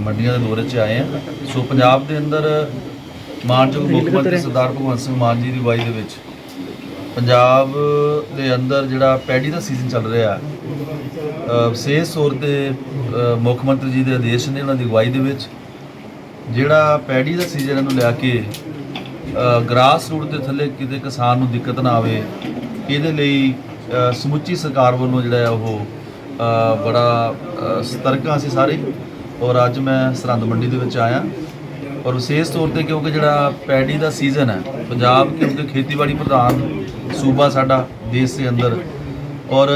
ਮੰਡੀਆਂ ਦੇ ਦੌਰੇ 'ਚ ਆਏ ਆ ਸੋ ਪੰਜਾਬ ਦੇ ਅੰਦਰ ਮਾਨਯੋਗ ਮੁੱਖ ਮੰਤਰੀ ਸਰਦਾਰ ਭਗਵੰਤ ਸਿੰਘ ਮਾਨ ਜੀ ਦੀ ਅਗਵਾਈ ਦੇ ਵਿੱਚ ਪੰਜਾਬ ਦੇ ਅੰਦਰ ਜਿਹੜਾ ਪੈਡੀ ਦਾ ਸੀਜ਼ਨ ਚੱਲ ਰਿਹਾ ਵਿਸ਼ੇਸ਼ ਤੌਰ ਤੇ ਮੁੱਖ ਮੰਤਰੀ ਜੀ ਦੇ ਆਦੇਸ਼ ਨੇ ਉਹਨਾਂ ਦੀ ਅਗਵਾਈ ਦੇ ਵਿੱਚ ਜਿਹੜਾ ਪੈਡੀ ਦਾ ਸੀਜ਼ਨ ਨੂੰ ਲੈ ਕੇ ਗ੍ਰਾਸ ਰੂਟ ਦੇ ਥੱਲੇ ਕਿਤੇ ਕਿਸਾਨ ਨੂੰ ਦਿੱਕਤ ਨਾ ਆਵੇ ਇਹਦੇ ਲਈ ਸਮੁੱਚੀ ਸਰਕਾਰ ਵੱਲੋਂ ਜਿਹੜਾ ਆ ਉਹ ਬੜਾ ਸਤਰਕ ਹਾਂ ਅਸੀਂ ਸਾਰੇ। ਔਰ ਅੱਜ ਮੈਂ ਸਰਹੰਦ ਮੰਡੀ ਦੇ ਵਿੱਚ ਆਇਆ। ਔਰ ਵਿਸ਼ੇਸ਼ ਤੌਰ ਤੇ ਕਿਉਂਕਿ ਜਿਹੜਾ ਪੈਡੀ ਦਾ ਸੀਜ਼ਨ ਹੈ, ਪੰਜਾਬ ਕਿਉਂਕਿ ਖੇਤੀਬਾੜੀ ਪ੍ਰਧਾਨ ਸੂਬਾ ਸਾਡਾ ਦੇਸ਼ ਦੇ ਅੰਦਰ। ਔਰ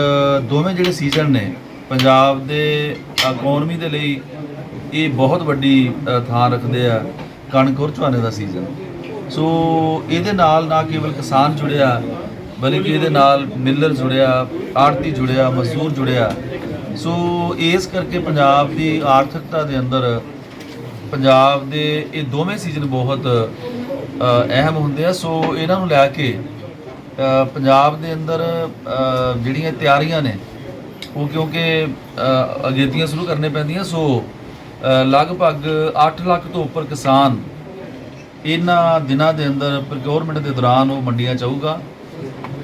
ਦੋਵੇਂ ਜਿਹੜੇ ਸੀਜ਼ਨ ਨੇ, ਪੰਜਾਬ ਦੇ ਇਕਨੋਮੀ ਦੇ ਲਈ ਇਹ ਬਹੁਤ ਵੱਡੀ ਥਾਂ ਰੱਖਦੇ ਆ ਕਣਕ ਔਰ ਝੋਨੇ ਦਾ ਸੀਜ਼ਨ ਸੋ ਇਹਦੇ ਨਾਲ ਨਾ ਕੇਵਲ ਕਿਸਾਨ ਜੁੜਿਆ, ਬਲਕਿ ਇਹਦੇ ਨਾਲ ਮਿਲਰ ਜੁੜਿਆ ਆੜਤੀ ਜੁੜਿਆ, ਮਜ਼ਦੂਰ ਜੁੜਿਆ ਸੋ ਇਸ ਕਰਕੇ ਪੰਜਾਬ ਦੀ ਆਰਥਿਕਤਾ ਦੇ ਅੰਦਰ, ਪੰਜਾਬ ਦੇ ਇਹ ਦੋਵੇਂ ਸੀਜ਼ਨ ਬਹੁਤ ਅਹਿਮ ਹੁੰਦੇ ਆ। ਸੋ ਇਹਨਾਂ ਨੂੰ ਲੈ ਕੇ ਪੰਜਾਬ ਦੇ ਅੰਦਰ ਜਿਹੜੀਆਂ ਤਿਆਰੀਆਂ ਨੇ, ਉਹ ਕਿਉਂਕਿ ਅਗੇਤੀਆਂ ਸ਼ੁਰੂ ਕਰਨੇ ਪੈਂਦੀਆਂ। ਸੋ ਲਗਭਗ 8 ਲੱਖ ਤੋਂ ਉੱਪਰ ਕਿਸਾਨ ਇਹਨਾਂ ਦਿਨਾਂ ਦੇ ਅੰਦਰ ਪ੍ਰੋਕਿਉਰਮੈਂਟ ਦੇ ਦੌਰਾਨ ਉਹ ਮੰਡੀਆਂ ਚ ਆਊਗਾ।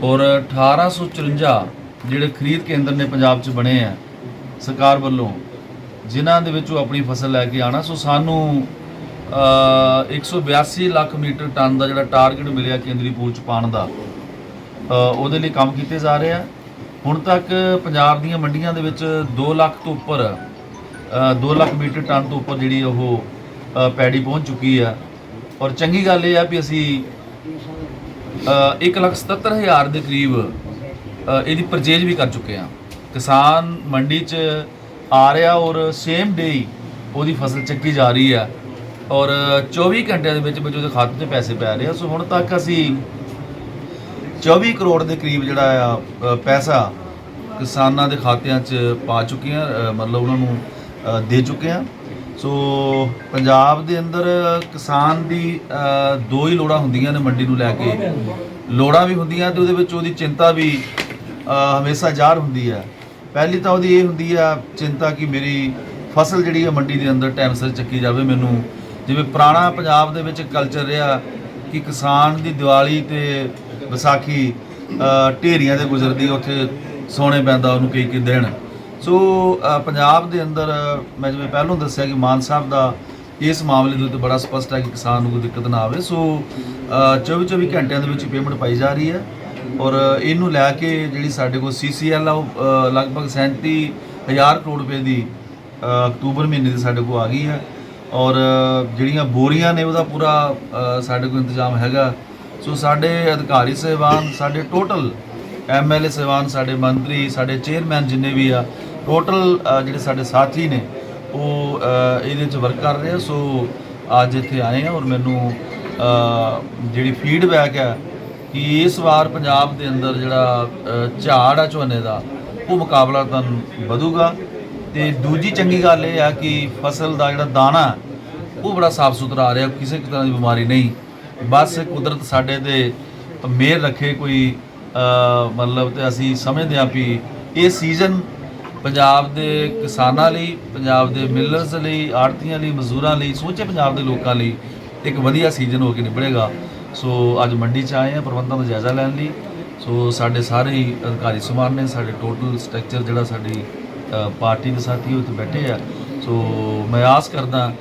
ਔਰ 1854 ਜਿਹੜੇ ਖਰੀਦ ਕੇਂਦਰ ਨੇ ਪੰਜਾਬ 'ਚ ਬਣੇ ਆ ਸਰਕਾਰ ਵੱਲੋਂ ਜਿਨ੍ਹਾਂ ਦੇ ਵਿੱਚ ਉਹ ਆਪਣੀ ਫਸਲ ਲੈ ਕੇ ਆਣਾ ਸੋ ਸਾਨੂੰ ਅ 182 ਲੱਖ ਮੀਟਰ ਟਨ ਦਾ ਜਿਹੜਾ ਟਾਰਗੇਟ ਮਿਲਿਆ ਕੇਂਦਰੀ ਪੂਲ 'ਚ ਪਾਉਣ ਦਾ ਉਹਦੇ ਲਈ ਕੰਮ ਕੀਤੇ ਜਾ ਰਹੇ ਆ। ਹੁਣ ਤੱਕ ਪੰਜਾਬ ਦੀਆਂ ਮੰਡੀਆਂ ਦੇ ਵਿੱਚ 2 ਲੱਖ ਤੋਂ ਉੱਪਰ ਅ, 2 ਲੱਖ ਮੀਟਰ ਟਨ ਤੋਂ ਉੱਪਰ ਜਿਹੜੀ ਉਹ ਪੈੜੀ ਪਹੁੰਚ ਚੁੱਕੀ ਆ। ਔਰ ਚੰਗੀ ਗੱਲ ਇਹ ਆ ਵੀ ਅਸੀਂ ਅ, ਇੱਕ ਲੱਖ ਸਤੱਤਰ ਹਜ਼ਾਰ ਦੇ ਕਰੀਬ ਇਹਦੀ ਪਰਚੇਜ ਵੀ ਕਰ ਚੁੱਕੇ ਆ। ਕਿਸਾਨ ਮੰਡੀ 'ਚ ਆ ਰਿਹਾ ਔਰ ਸੇਮ ਡੇ ਹੀ ਉਹਦੀ ਫਸਲ ਚੱਕੀ ਜਾ ਰਹੀ ਹੈ ਔਰ 24 ਘੰਟਿਆਂ ਦੇ ਵਿੱਚ ਵਿੱਚ ਉਹਦੇ ਖਾਤੇ 'ਤੇ ਪੈਸੇ ਪੈ ਰਹੇ ਆ। ਸੋ ਹੁਣ ਤੱਕ ਅਸੀਂ 24 ਕਰੋੜ ਦੇ ਕਰੀਬ ਜਿਹੜਾ ਆ ਪੈਸਾ ਕਿਸਾਨਾਂ ਦੇ ਖਾਤਿਆਂ 'ਚ ਪਾ ਚੁੱਕੇ ਆ ਮਤਲਬ ਉਹਨਾਂ ਨੂੰ ਦੇ ਚੁੱਕੇ ਆ। ਸੋ ਪੰਜਾਬ ਦੇ ਅੰਦਰ ਕਿਸਾਨ ਦੀ ਦੋ ਹੀ ਲੋੜਾਂ ਹੁੰਦੀਆਂ ਨੇ ਮੰਡੀ ਨੂੰ ਲੈ ਕੇ। ਲੋੜਾਂ ਵੀ ਹੁੰਦੀਆਂ ਤੇ ਉਹਦੇ ਵਿੱਚ ਉਹਦੀ ਚਿੰਤਾ ਵੀ ਹਮੇਸ਼ਾ ਜ਼ਾਹਰ ਹੁੰਦੀ ਹੈ ਪਹਿਲੀ ਤਾਂ ਉਹਦੀ ਇਹ ਹੁੰਦੀ ਆ ਚਿੰਤਾ ਕਿ ਮੇਰੀ ਫਸਲ ਜਿਹੜੀ ਆ ਮੰਡੀ ਦੇ ਅੰਦਰ ਟਾਈਮ ਸਿਰ ਚੱਕੀ ਜਾਵੇ ਮੈਨੂੰ। ਜਿਵੇਂ ਪੁਰਾਣਾ ਪੰਜਾਬ ਦੇ ਵਿੱਚ ਕਲਚਰ ਰਿਹਾ ਕਿ ਕਿਸਾਨ ਦੀ ਦੀਵਾਲੀ ਤੇ ਵਿਸਾਖੀ ਢੇਰੀਆਂ ਤੇ ਗੁਜ਼ਰਦੀ, ਉੱਥੇ ਸੋਨੇ ਪੈਂਦਾ ਉਹਨੂੰ ਕਈ ਕਈ ਦਿਨ। ਸੋ ਪੰਜਾਬ ਦੇ ਅੰਦਰ ਮੈਂ ਜਿਵੇਂ ਪਹਿਲਾਂ ਦੱਸਿਆ ਕਿ ਮਾਨ ਸਾਹਿਬ ਦਾ ਇਸ ਮਾਮਲੇ ਦੇ ਉੱਤੇ ਬੜਾ ਸਪਸ਼ਟ ਹੈ ਕਿ ਕਿਸਾਨ ਨੂੰ ਕੋਈ ਦਿੱਕਤ ਨਾ ਆਵੇ। ਸੋ 24 24 ਘੰਟਿਆਂ ਦੇ ਵਿੱਚ ਪੇਮੈਂਟ ਪਾਈ ਜਾ ਰਹੀ ਹੈ। ਔਰ ਇਹਨੂੰ ਲੈ ਕੇ ਜਿਹੜੀ ਸਾਡੇ ਕੋਲ ਸੀਸੀਐਲ ਆ ਉਹ ਅ, ਲਗਭਗ 37000 ਕਰੋੜ ਰੁਪਏ ਦੀ ਅਕਤੂਬਰ ਮਹੀਨੇ ਦੀ ਸਾਡੇ ਕੋਲ ਆ ਗਈ ਹੈ। ਔਰ ਜਿਹੜੀਆਂ ਬੋਰੀਆਂ ਨੇ ਉਹਦਾ ਪੂਰਾ ਸਾਡੇ ਕੋਲ ਇੰਤਜ਼ਾਮ ਹੈਗਾ। ਸੋ ਸਾਡੇ ਅਧਿਕਾਰੀ ਸਹਿਬਾਨ ਸਾਡੇ ਟੋਟਲ ਐਮਐਲਏ ਸਹਿਬਾਨ ਸਾਡੇ ਮੰਤਰੀ ਸਾਡੇ ਚੇਅਰਮੈਨ ਜਿੰਨੇ ਵੀ ਆ ਟੋਟਲ ਜਿਹੜੇ ਸਾਡੇ ਸਾਥੀ ਨੇ ਉਹ ਇਹਦੇ 'ਚ ਵਰਕ ਕਰ ਰਹੇ ਆ। ਸੋ ਅੱਜ ਇੱਥੇ ਆਏ ਆ ਔਰ ਮੈਨੂੰ ਜਿਹੜੀ ਫੀਡਬੈਕ ਹੈ ਕਿ ਇਸ ਵਾਰ ਪੰਜਾਬ ਦੇ ਅੰਦਰ ਜਿਹੜਾ ਝਾੜ ਆ ਝੋਨੇ ਦਾ, ਉਹ ਮੁਕਾਬਲਾ ਤਾਂ ਵਧੂਗਾ। ਤੇ ਦੂਜੀ ਚੰਗੀ ਗੱਲ ਇਹ ਆ ਕਿ ਫਸਲ ਦਾ ਜਿਹੜਾ ਦਾਣਾ, ਉਹ ਬੜਾ ਸਾਫ਼ ਸੁਥਰਾ ਆ ਰਿਹਾ, ਕਿਸੇ ਤਰ੍ਹਾਂ ਦੀ ਬਿਮਾਰੀ ਨਹੀਂ। ਬਸ ਕੁਦਰਤ ਸਾਡੇ ਤੇ ਮਿਹਰ ਰੱਖੇ ਕੋਈ ਮਤਲਬ ਤੇ ਅਸੀਂ ਸਮਝਦੇ ਹਾਂ ਵੀ ਇਹ ਸੀਜ਼ਨ ਪੰਜਾਬ ਦੇ ਕਿਸਾਨਾਂ ਲਈ, ਪੰਜਾਬ ਦੇ ਮਿਲਰਸ ਲਈ ਆੜਤੀਆਂ ਲਈ, ਮਜ਼ਦੂਰਾਂ ਲਈ ਸਮੁੱਚੇ ਪੰਜਾਬ ਦੇ ਲੋਕਾਂ ਲਈ ਇੱਕ ਵਧੀਆ ਸੀਜ਼ਨ ਹੋ ਕੇ ਨਿਕਲੇਗਾ ਸੋ ਅੱਜ ਮੰਡੀ 'ਚ ਆਏ ਆ ਪ੍ਰਬੰਧਾਂ ਦਾ ਜਾਇਜ਼ਾ ਲੈਣ ਲਈ। ਸੋ ਸਾਡੇ ਸਾਰੇ ਹੀ ਅਧਿਕਾਰੀ ਸਮਾਨ ਨੇ ਸਾਡੇ ਟੋਟਲ ਸਟਰਕਚਰ ਜਿਹੜਾ ਸਾਡੀ ਪਾਰਟੀ ਦੇ ਸਾਥੀ ਉੱਥੇ ਬੈਠੇ ਆ। ਸੋ ਮੈਂ ਆਸ ਕਰਦਾ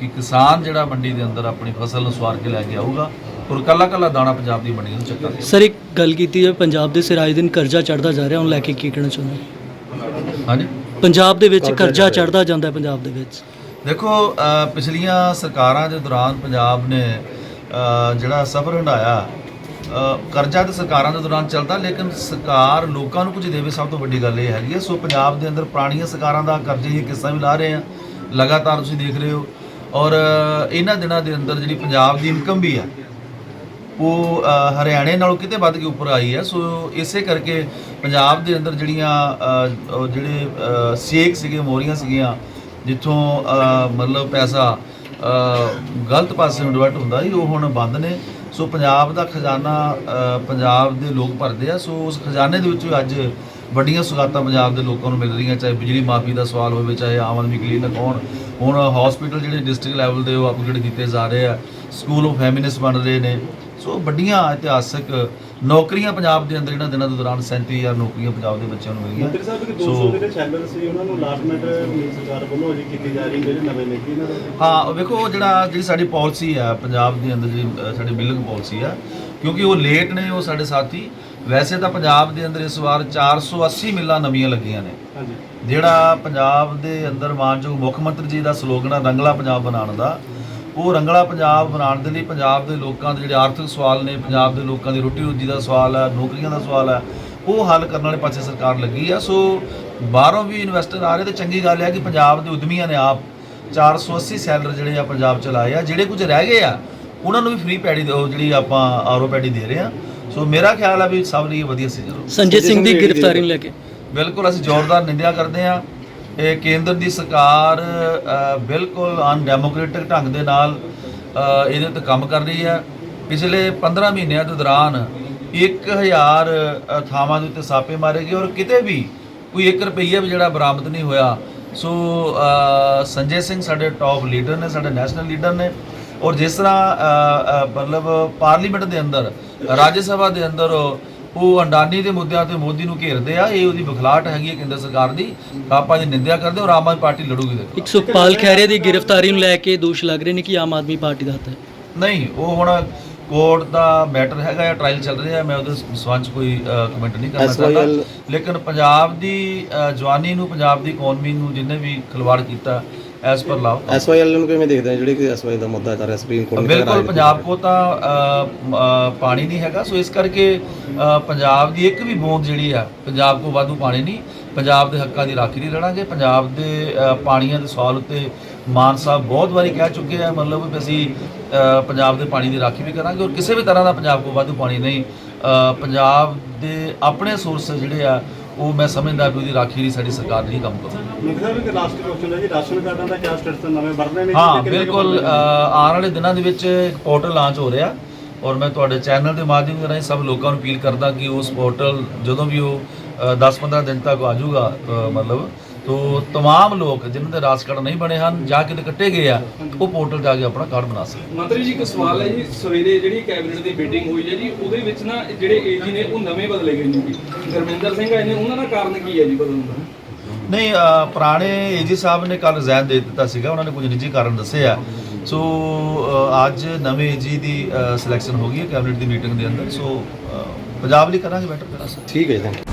ਕਿ ਕਿਸਾਨ ਜਿਹੜਾ ਮੰਡੀ ਦੇ ਅੰਦਰ ਆਪਣੀ ਫਸਲ ਨੂੰ ਸਵਾਰ ਕੇ ਲੈ ਕੇ ਆਊਗਾ ਔਰ ਕੱਲਾ ਕੱਲਾ ਦਾਣਾ ਪੰਜਾਬ ਦੀ ਮੰਡੀ ਨੂੰ ਚੱਕਾਂਗੇ ਸਰ ਇੱਕ ਗੱਲ ਕੀਤੀ ਜਾਵੇ ਪੰਜਾਬ ਦੇ ਸਿਰ ਆਏ ਦਿਨ ਕਰਜ਼ਾ ਚੜਦਾ ਜਾ ਰਿਹਾ ਉਹਨੂੰ ਲੈ ਕੇ ਕੀ ਕਹਿਣਾ ਚਾਹੁੰਦੇ? ਹੋ? ਹਾਂਜੀ? ਪੰਜਾਬ ਦੇ ਵਿੱਚ ਕਰਜ਼ਾ ਚੜਦਾ ਜਾਂਦਾ ਹੈ ਪੰਜਾਬ ਦੇ ਵਿੱਚ। ਦੇਖੋ ਪਿਛਲੀਆਂ ਸਰਕਾਰਾਂ ਦੇ ਦੌਰਾਨ ਪੰਜਾਬ ਨੇ ਜਿਹੜਾ ਸਫਰ ਹੰਡਾਇਆ ਕਰਜ਼ਾ ਤਾਂ ਸਰਕਾਰਾਂ ਦੇ ਦੌਰਾਨ ਚੱਲਦਾ, ਲੇਕਿਨ ਸਰਕਾਰ ਲੋਕਾਂ ਨੂੰ ਕੁਝ ਦੇਵੇ ਸਭ ਤੋਂ ਵੱਡੀ ਗੱਲ ਇਹ ਹੈਗੀ ਹੈ। ਸੋ ਪੰਜਾਬ ਦੇ ਅੰਦਰ ਪੁਰਾਣੀਆਂ ਸਰਕਾਰਾਂ ਦਾ ਕਰਜ਼ੇ ਦੀ ਕਿੱਸਾ ਵੀ ਲਾ ਰਹੇ ਆ, ਲਗਾਤਾਰ ਤੁਸੀਂ ਦੇਖ ਰਹੇ ਹੋ। ਔਰ ਇਹਨਾਂ ਦਿਨਾਂ ਦੇ ਅੰਦਰ ਜਿਹੜੀ ਪੰਜਾਬ ਦੀ ਇਨਕਮ ਵੀ ਆ, ਉਹ ਹਰਿਆਣੇ ਨਾਲੋਂ ਕਿਤੇ ਵੱਧ ਕੇ ਉੱਪਰ ਆਈ ਹੈ। ਸੋ ਇਸੇ ਕਰਕੇ ਪੰਜਾਬ ਦੇ ਅੰਦਰ ਜਿਹੜੀਆਂ ਜਿਹੜੇ ਸੇਕ ਸੀਗੇ, ਮੋਰੀਆਂ ਸੀਗੀਆਂ, ਜਿੱਥੋਂ ਮਤਲਬ ਪੈਸਾ ਗਲਤ ਪਾਸੇ ਨੂੰ ਡਿਵਰਟ ਹੁੰਦਾ ਸੀ ਉਹ ਹੁਣ ਬੰਦ ਨੇ। ਸੋ ਪੰਜਾਬ ਦਾ ਖਜ਼ਾਨਾ ਪੰਜਾਬ ਦੇ ਲੋਕ ਭਰਦੇ ਆ। ਸੋ ਉਸ ਖਜ਼ਾਨੇ ਦੇ ਵਿੱਚੋਂ ਅੱਜ ਵੱਡੀਆਂ ਸੁਗਾਤਾਂ ਪੰਜਾਬ ਦੇ ਲੋਕਾਂ ਨੂੰ ਮਿਲ ਰਹੀਆਂ, ਚਾਹੇ ਬਿਜਲੀ ਮਾਫੀ ਦਾ ਸਵਾਲ ਹੋਵੇ, ਚਾਹੇ ਆਮ ਆਦਮੀ ਕਲੀਨਿਕ ਹੋਣ। ਹੁਣ ਹਸਪੀਟਲ ਜਿਹੜੇ ਡਿਸਟ੍ਰਿਕਟ ਲੈਵਲ ਦੇ ਉਹ ਅਪਗ੍ਰੇਡ ਕੀਤੇ ਜਾ ਰਹੇ ਆ। ਸਕੂਲ ਆਫ ਫੈਮਿਨਿਸਟ ਬਣ ਰਹੇ ਨੇ। ਸੋ ਵੱਡੀਆਂ ਇਤਿਹਾਸਕ ਨੌਕਰੀਆਂ ਪੰਜਾਬ ਦੇ ਅੰਦਰ ਇਹਨਾਂ ਦਿਨਾਂ ਦੇ ਦੌਰਾਨ 37000 ਨੌਕਰੀਆਂ ਪੰਜਾਬ ਦੇ ਬੱਚਿਆਂ ਨੂੰ ਮਿਲੀਆਂ। ਮੰਤਰੀ ਸਾਹਿਬ ਕਿ ਸੋ 200 ਜਿਹੜੇ ਸ਼ੈਲਰ ਸੀ ਉਹਨਾਂ ਨੂੰ ਲਾਸਟ ਸਰਕਾਰ ਵੱਲੋਂ ਅਜੇ ਕੀਤੀ ਜਾ ਰਹੀ ਜਿਹੜੇ ਨਵੇਂ ਨੇ ਇਹਨਾਂ ਦਾ। ਹਾਂ ਵੇਖੋ ਉਹ ਜਿਹੜਾ ਜਿਹੜੀ ਸਾਡੀ ਪਾਲਿਸੀ ਆ ਪੰਜਾਬ ਦੇ ਅੰਦਰ ਜਿਹੜੀ ਸਾਡੀ ਬਿਲਿੰਗ ਪਾਲਿਸੀ ਆ ਕਿਉਂਕਿ ਉਹ ਲੇਟ ਨੇ ਉਹ ਸਾਡੇ ਸਾਥੀ। ਵੈਸੇ ਤਾਂ ਪੰਜਾਬ ਦੇ ਅੰਦਰ ਇਸ ਵਾਰ 480 ਮਿੱਲਾਂ ਨਵੀਆਂ ਲੱਗੀਆਂ ਨੇ। ਹਾਂਜੀ। ਜਿਹੜਾ ਪੰਜਾਬ ਦੇ ਅੰਦਰ ਮਾਨਯੋਗ ਮੁੱਖ ਮੰਤਰੀ ਜੀ ਦਾ ਸਲੋਗਨ ਆ ਰੰਗਲਾ ਪੰਜਾਬ ਬਣਾਉਣ ਦਾ ਉਹ ਰੰਗਲਾ ਪੰਜਾਬ ਬਣਾਉਣ ਦੇ ਲਈ ਪੰਜਾਬ ਦੇ ਲੋਕਾਂ ਦੇ ਜਿਹੜੇ ਆਰਥਿਕ ਸਵਾਲ ਨੇ ਪੰਜਾਬ ਦੇ ਲੋਕਾਂ ਦੀ ਰੋਟੀ ਰੋਜੀ ਦਾ ਸਵਾਲ ਹੈ ਨੌਕਰੀਆਂ ਦਾ ਸਵਾਲ ਹੈ ਉਹ ਹੱਲ ਕਰਨ ਵਾਲੇ ਪਾਸੇ ਸਰਕਾਰ ਲੱਗੀ ਆ। ਸੋ ਬਾਹਰੋਂ ਵੀ ਇਨਵੈਸਟਰ ਆ ਰਹੇ ਤੇ ਚੰਗੀ ਗੱਲ ਹੈ ਕਿ ਪੰਜਾਬ ਦੇ ਉਦਮੀਆਂ ਨੇ ਆਪ 480 ਸੈਲਰ ਜਿਹੜੇ ਆ ਪੰਜਾਬ ਚ ਲਾਏ ਆ। ਜਿਹੜੇ ਕੁਝ ਰਹਿ ਗਏ ਆ ਉਹਨਾਂ ਨੂੰ ਵੀ ਫ੍ਰੀ ਪੈੜੀ ਦੇ ਉਹ ਜਿਹੜੀ ਆਪਾਂ ਆਰਓ ਪੈੜੀ ਦੇ ਰਹੇ ਆ। ਸੋ ਮੇਰਾ ਖਿਆਲ ਆ ਵੀ ਸਭ ਲਈ ਵਧੀਆ ਸੀ ਚਲੋ ਸੰਜੇ ਸਿੰਘ ਦੀ ਗ੍ਰਿਫਤਾਰੀ ਨੂੰ ਲੈ ਕੇ। ਬਿਲਕੁਲ ਅਸੀਂ ਜ਼ੋਰਦਾਰ ਨਿੰਦਿਆ ਕਰਦੇ ਹਾਂ ਇਹ ਕੇਂਦਰ ਦੀ ਸਰਕਾਰ ਬਿਲਕੁਲ ਅਨਡੈਮੋਕ੍ਰੈਟਿਕ ਢੰਗ ਦੇ ਨਾਲ ਇਹਦੇ ਉੱਤੇ ਕੰਮ ਕਰ ਰਹੀ ਹੈ। ਪਿਛਲੇ 15 ਮਹੀਨਿਆਂ ਦੇ ਦੌਰਾਨ 1000 ਅ, ਥਾਵਾਂ ਦੇ ਉੱਤੇ ਛਾਪੇ ਮਾਰੇ ਗਏ ਔਰ ਕਿਤੇ ਵੀ ਕੋਈ 1 ਰੁਪਈਆ ਵੀ ਜਿਹੜਾ ਬਰਾਮਦ ਨਹੀਂ ਹੋਇਆ। ਸੋ ਸੰਜੇ ਸਿੰਘ ਸਾਡੇ ਟੌਪ ਲੀਡਰ ਨੇ ਸਾਡੇ ਨੈਸ਼ਨਲ ਲੀਡਰ ਨੇ ਔਰ ਜਿਸ ਤਰ੍ਹਾਂ ਮਤਲਬ ਪਾਰਲੀਮੈਂਟ ਦੇ ਅੰਦਰ ਰਾਜ ਸਭਾ ਦੇ ਅੰਦਰ ਉਹ ਅੰਡਾਨੀ ਦੇ ਮੁੱਦਿਆਂ ਤੇ ਮੋਦੀ ਨੂੰ ਘੇਰਦੇ ਆ ਇਹ ਉਹਦੀ ਬਖਲਾਟ ਹੈਗੀ ਹੈ ਕੇਂਦਰ ਸਰਕਾਰ ਦੀ। ਆਪਾਂ ਦੀ ਨਿੰਦਿਆ ਕਰਦੇ ਔਰ ਆਮ ਆਦਮੀ ਪਾਰਟੀ ਲੜੂਗੀ ਦੇਖੋ। ਇੱਕ ਸੁਖਪਾਲ ਖਹਿਰੇ ਦੀ ਗ੍ਰਿਫਤਾਰੀ ਨੂੰ ਲੈ ਕੇ ਦੋਸ਼ ਲੱਗ ਰਹੇ ਨੇ ਕਿ ਆਮ ਆਦਮੀ ਪਾਰਟੀ ਦਾ ਹੱਥ ਹੈ। ਨਹੀਂ ਉਹ ਹੁਣ ਕੋਰਟ ਦਾ ਮੈਟਰ ਹੈਗਾ ਜਾਂ ਟ੍ਰਾਇਲ ਚੱਲ ਰਿਹਾ ਮੈਂ ਉਹਦੇ ਸੰਬੰਧ ਕੋਈ ਕਮੈਂਟ ਨਹੀਂ ਕਰਨਾ ਚਾਹੁੰਦਾ। ਲੇਕਿਨ ਪੰਜਾਬ ਦੀ ਜਵਾਨੀ ਨੂੰ ਪੰਜਾਬ ਦੀ ਇਕਨੋਮੀ ਨੂੰ ਜਿਹਨੇ ਵੀ ਖਿਲਵਾੜ ਕੀਤਾ ਐਸ ਪਰ ਲਾਓ। ਐਸਵਾਈਐਲ ਨੂੰ ਕਿਵੇਂ ਦੇਖਦੇ ਆ ਜਿਹੜੀ ਕਿ ਐਸਵਾਈ ਦਾ ਮੁੱਦਾ ਚੱਲ ਰਿਹਾ ਸੁਪਰੀਮ ਕੋਰਟ ਨੇ ਬਿਲਕੁਲ ਪੰਜਾਬ ਕੋ ਤਾਂ ਅ, ਮ, ਅ, ਪਾਣੀ ਨਹੀਂ ਹੈਗਾ। ਸੋ ਇਸ ਕਰਕੇ ਅ, ਪੰਜਾਬ ਦੀ ਇੱਕ ਵੀ ਬੂੰਦ ਜਿਹੜੀ ਆ ਪੰਜਾਬ ਕੋ ਵਾਧੂ ਪਾਣੀ ਨਹੀਂ। ਪੰਜਾਬ ਦੇ ਹੱਕਾਂ ਦੀ ਰਾਖੀ ਲਈ ਲੜਾਂਗੇ। ਪੰਜਾਬ ਦੇ ਅ, ਪਾਣੀਆਂ ਦੇ ਸਵਾਲ ਉੱਤੇ ਮਾਨ ਸਾਹਿਬ ਬਹੁਤ ਵਾਰੀ ਕਹਿ ਚੁੱਕੇ ਆ ਮਤਲਬ ਵੀ ਅਸੀਂ ਅ, ਪੰਜਾਬ ਦੇ ਪਾਣੀ ਦੀ ਰਾਖੀ ਵੀ ਕਰਾਂਗੇ ਔਰ ਕਿਸੇ ਵੀ ਤਰ੍ਹਾਂ ਦਾ ਪੰਜਾਬ ਕੋ ਵਾਧੂ ਪਾਣੀ ਨਹੀਂ। ਅ, ਪੰਜਾਬ ਦੇ ਆਪਣੇ ਸੋਰਸ ਜਿਹੜੇ ਆ ਉਹ ਮੈਂ ਸਮਝਦਾ ਵੀ ਉਹਦੀ ਰਾਖੀ ਲਈ ਸਾਡੀ ਸਰਕਾਰ ਨਹੀਂ ਕੰਮ ਕਰੂਗੀ। ਲਾਸਟ ਕੁਐਸਚਨ ਹੈ ਜੀ ਰਾਸ਼ਨ ਕਾਰਡਾਂ ਦਾ ਕਿਆ ਸਟੇਟਸ ਨਵੇਂ ਵਰਨੇ ਨੇ ਹਾਂ ਬਿਲਕੁਲ ਅ, ਆਉਣ ਵਾਲੇ ਦਿਨਾਂ ਦੇ ਵਿੱਚ ਇੱਕ ਪੋਰਟਲ ਲਾਂਚ ਹੋ ਰਿਹਾ ਔਰ ਮੈਂ ਤੁਹਾਡੇ ਚੈਨਲ ਦੇ ਮਾਧਿਅਮ ਦੇ ਰਾਹੀਂ ਸਭ ਲੋਕਾਂ ਨੂੰ ਅਪੀਲ ਕਰਦਾ ਕਿ ਉਸ ਪੋਰਟਲ ਜਦੋਂ ਵੀ ਉਹ 10-15 ਦਿਨ ਤੱਕ ਆ ਜਾਊਗਾ ਅ, ਮਤਲਬ ਤੋ तमाम ਲੋਕ ਜਿਨ੍ਹਾਂ ਦੇ ਰਾਸ ਕਾਰਡ ਨਹੀਂ ਬਣੇ ਹਨ ਜਾਂ ਕਿਤੇ ਕੱਟੇ ਗਏ ਆ ਉਹ ਪੋਰਟਲ ਜਾ ਕੇ ਆਪਣਾ ਕਾਰਡ ਬਣਾ ਸਕਦੇ ਮੰਤਰੀ ਜੀ ਇੱਕ ਸਵਾਲ ਹੈ ਜੀ ਸਵੇਰੇ ਜਿਹੜੀ ਕੈਬਨਿਟ ਦੀ ਮੀਟਿੰਗ ਹੋਈ ਹੈ ਜੀ ਉਹਦੇ ਵਿੱਚ ਨਾ ਜਿਹੜੇ ਏਜੀ ਨੇ ਉਹ ਨਵੇਂ ਬਦਲੇ ਗਏ ਨੇ ਜੀ ਗੁਰਮਿੰਦਰ ਸਿੰਘ ਆਏ ਨੇ ਉਹਨਾਂ ਦਾ ਕਾਰਨ ਕੀ ਹੈ ਜੀ ਬਦਲਣ ਦਾ ਨਹੀਂ ਅ, ਪੁਰਾਣੇ ਏਜੀ ਸਾਹਿਬ ਨੇ ਕੱਲ ਰਿਜ਼ਾਈਨ ਦੇ ਦਿੱਤਾ ਸੀਗਾ ਉਹਨਾਂ ਨੇ ਕੁਝ ਨਿੱਜੀ ਕਾਰਨ ਦੱਸੇ ਆ ਸੋ ਅ, ਅੱਜ ਨਵੇਂ ਏਜੀ ਦੀ ਸਿਲੈਕਸ਼ਨ ਹੋ ਗਈ ਹੈ ਕੈਬਨਿਟ ਦੀ ਮੀਟਿੰਗ ਦੇ ਅੰਦਰ ਸੋ ਅ, ਪੰਜਾਬ ਲਈ ਕਰਾਂਗੇ ਬੈਟਰ ਕਰਾਂਗੇ ਠੀਕ ਹੈ ਜੀ thank you.